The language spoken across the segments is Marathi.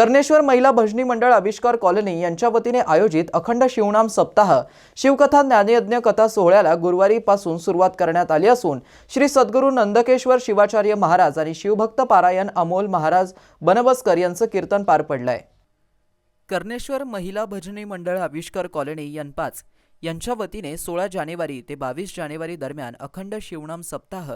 कर्णेश्वर महिला भजनी मंडळ आविष्कार कॉलनी यांच्या वतीने आयोजित अखंड शिवनाम सप्ताह शिवकथा ज्ञानयज्ञ कथा सोहळ्याला गुरुवारीपासून सुरुवात करण्यात आली असून श्री सद्गुरू नंदकेश्वर शिवाचार्य महाराज आणि शिवभक्त पारायण अमोल महाराज बनवसकर यांचं कीर्तन पार पडलंय. कर्णेश्वर महिला भजनी मंडळ आविष्कार कॉलनी यनपाच यांच्या वतीने सोळा जानेवारी ते बावीस जानेवारी दरम्यान अखंड शिवनाम सप्ताह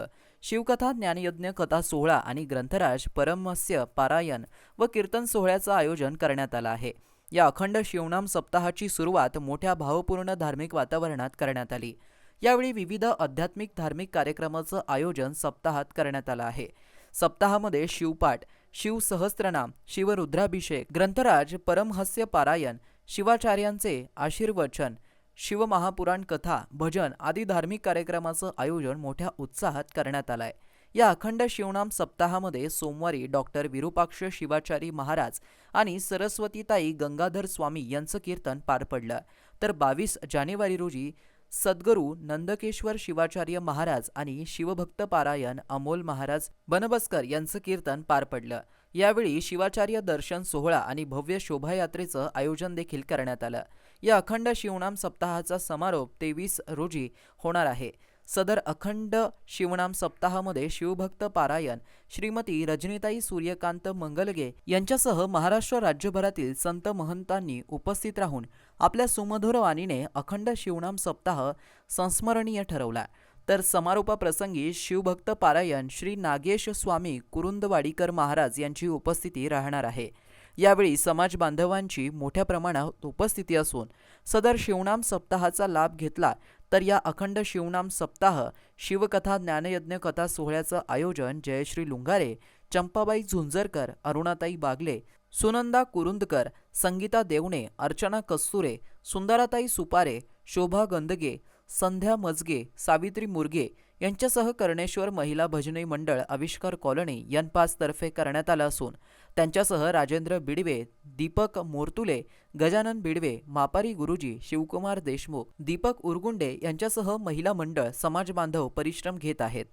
शिवकथा ज्ञानयज्ञ कथा सोहळा आणि ग्रंथराज परमस्य पारायण व कीर्तन सोहळ्याचं आयोजन करण्यात आलं आहे. या अखंड शिवनाम सप्ताहाची सुरुवात मोठ्या भावपूर्ण धार्मिक वातावरणात करण्यात आली. यावेळी विविध आध्यात्मिक धार्मिक कार्यक्रमाचं आयोजन सप्ताहात करण्यात आलं आहे. सप्ताहामध्ये शिवपाठ शिवसहस्त्रनाम शिवरुद्राभिषेक ग्रंथराज परमहस्य पारायण शिवाचार्यांचे आशीर्वचन शिवमहापुराण कथा भजन आदी धार्मिक कार्यक्रमाचं आयोजन मोठ्या उत्साहात करण्यात आलंय. या अखंड शिवनाम सप्ताहामध्ये सोमवारी डॉक्टर विरूपाक्ष शिवाचारी महाराज आणि सरस्वतीताई गंगाधर स्वामी यांचं कीर्तन पार पडलं. तर बावीस जानेवारी रोजी सद्गुरू नंदकेश्वर शिवाचार्य महाराज आणि शिवभक्त पारायण अमोल महाराज बनबस्कर यांचं कीर्तन पार पडलं. यावेळी शिवाचार्य दर्शन सोहळा आणि भव्य शोभायात्रेचं आयोजन देखील करण्यात आलं. या अखंड शिवनाम सप्ताहाचा समारोप तेवीस रोजी होणार आहे. सदर अखंड शिवनाम सप्ताहामध्ये शिवभक्त पारायण श्रीमती रजनीताई सूर्यकांत मंगलगे यांच्यासह महाराष्ट्र राज्यभरातील संत महंतांनी उपस्थित राहून आपल्या सुमधुर वाणीने अखंड शिवनाम सप्ताह संस्मरणीय ठरवला. तर समारोपाप्रसंगी शिवभक्त पारायण श्री नागेश स्वामी कुरुंदवाडीकर महाराज यांची उपस्थिती राहणार आहे. यावेळी समाज बांधवांची मोठ्या प्रमाणात उपस्थिती असून सदर शिवनाम सप्ताहाचा लाभ घेतला तर या अखंड शिवनाम सप्ताह शिवकथा ज्ञानयज्ञ कथा सोहळ्याचं आयोजन जयश्री लुंगारे चंपाबाई झुंजरकर अरुणाताई बागले सुनंदा कुरुंदकर संगीता देवणे अर्चना कस्तुरे सुंदराताई सुपारे शोभा गंदगे संध्या मजगे सावित्री मुरगे यांच्यासह कर्णेश्वर महिला भजनी मंडळ आविष्कार कॉलनी यांपासतर्फे करण्यात आलं असून त्यांच्यासह राजेंद्र बिडवे दीपक मोरतुले गजानन बिडवे मापारी गुरुजी शिवकुमार देशमुख दीपक उरगुंडे यांच्यासह महिला मंडळ समाज बांधव परिश्रम घेत आहेत.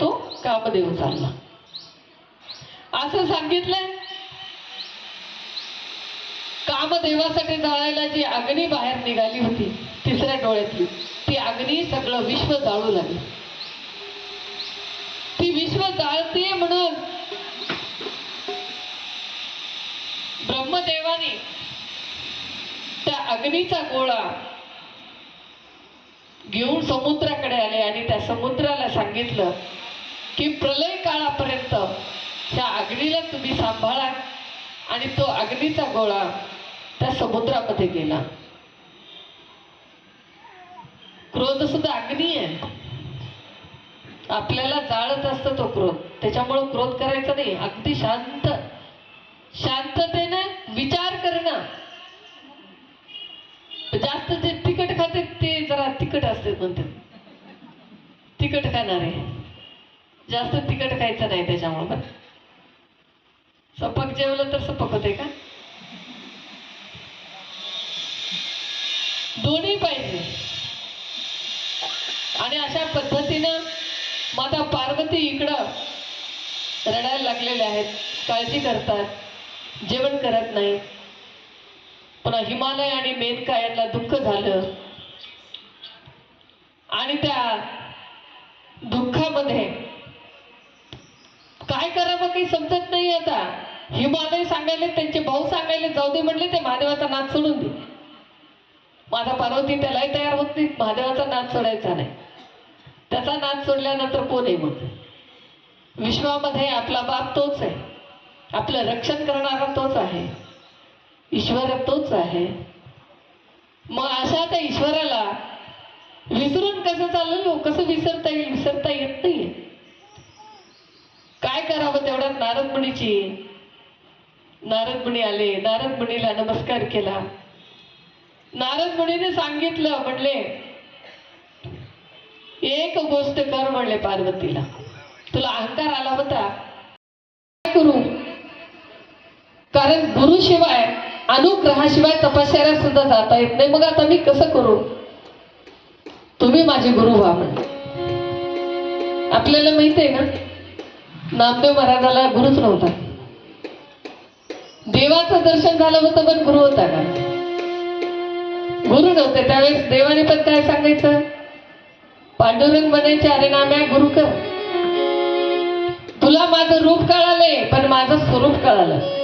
तो कामदेव चालला असं सांगितलंय. कामदेवासाठी जाळायला जी अग्नी बाहेर निघाली होती तिसऱ्या डोळ्यातली ती अग्नी सगळं विश्व जाळू लागली. ती विश्व जाळते म्हणून ठिकाणी त्या अग्नीचा गोळा घेऊन समुद्राकडे आले आणि त्या समुद्राला सांगितलं की प्रलय काळापर्यंत त्या अग्नीला तुम्ही सांभाळा आणि तो अग्नीचा गोळा त्या समुद्रामध्ये गेला. क्रोध सुद्धा अग्नी आहे. आपल्याला जाळत असतो तो क्रोध. त्याच्यामुळं क्रोध करायचा नाही. अगदी शांत शांततेनं विचार ना. जास्त जे तिखट खाते ते जरा तिखट असते म्हणते तिखट खाणारे. जास्त तिखट खायचं नाही त्याच्यामुळे पण सपक जेवलं तर सपक होते का? दोन्ही पाहिजे. आणि अशा पद्धतीनं माता पार्वती इकडं रडायला लागलेल्या आहेत. काळजी करतात. जेवण करत नाही पुन्हा हिमालय आणि मेनका यांना दुःख झालं. आणि त्या दुःखामध्ये काय करावं काही समजत नाही आता. हिमालय सांगायले त्यांचे भाऊ सांगायले जाऊ दे म्हणले ते महादेवाचा नाच सोडून दे. माझा पार्वती त्यालाही तयार होत नाही महादेवाचा नाच सोडायचा नाही. त्याचा नाच सोडल्यानंतर कोण आहे मग? विश्वामध्ये आपला बाप तोच आहे. आपलं रक्षण करणारा तोच आहे. ईश्वर तोच आहे. मग अशा त्या ईश्वराला विसरून कसं चाललो? कसं विसरता येईल? विसरता येत नाही काय करावं तेवढ्यात नारद मुनीची नारद मुनी आले. नारद मुनीला नमस्कार केला. नारद मुनीने सांगितलं म्हणले एक गोष्ट कर म्हणले पार्वतीला. तुला अहंकार आला होता. काय करू? कारण गुरुशिवाय अनुग्रहाशिवाय तपश्चर्या सुद्धा जाता येत नाही. मग आता मी कसं करू? तुम्ही माझे गुरु व्हा म्हणजे आपल्याला माहीत आहे ना नामदेव महाराजाला गुरुच नव्हता. देवाचं दर्शन झालं होतं पण गुरु होता का? गुरु नव्हते. त्यावेळेस देवाने पण काय सांगायचं? पांडुरंग म्हणायचे अरे नाम्या गुरु कर. तुला माझं रूप कळालंय पण माझं स्वरूप कळालं.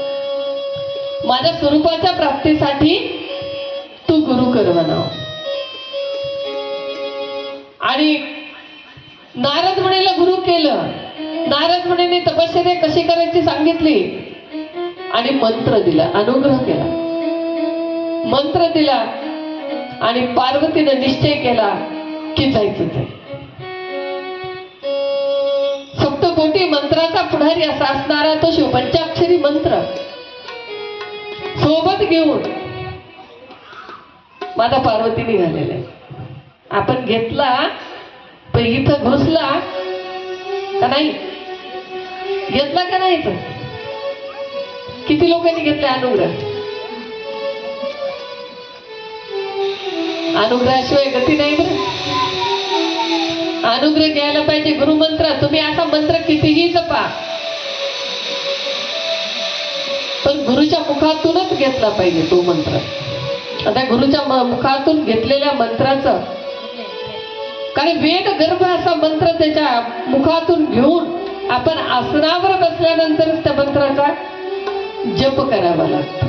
माझ्या स्वरूपाच्या प्राप्तीसाठी तू गुरु कर म्हणाव. आणि नारद मुनीला गुरु केलं. नारद मुनीने तपश्चर्या कशी करायची सांगितली? आणि मंत्र दिला अनुग्रह केला. मंत्र दिला आणि पार्वतीनं निश्चय केला की ते. फक्त सप्तकोटी मंत्राचा पुढारी असा असणारा तो शिवपंचाक्षरी मंत्र. सोबत घेऊन माझा पार्वती निघालेला आहे. आपण घेतला पण इथं घुसला का नाही? घेतला का नाही इथं किती लोकांनी घेतला अनुग्रह? अनुग्रहाशिवाय गती नाही बरं. अनुग्रह घ्यायला पाहिजे गुरुमंत्र. तुम्ही असा मंत्र कितीही जप गुरुच्या मुखातूनच घेतला पाहिजे तो मंत्र. आता गुरुच्या मुखातून घेतलेल्या मंत्राचं कारण वेद गर्भ असा मंत्र त्याच्या मुखातून घेऊन आपण आसनावर बसल्यानंतरच त्या मंत्राचा जप करावा लागतो.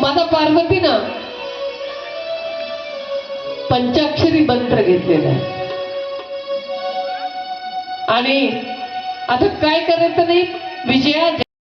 माझा पार्वतीनं पंचाक्षरी मंत्र घेतलेला आहे. आणि आता काय करायचं नाही? विजया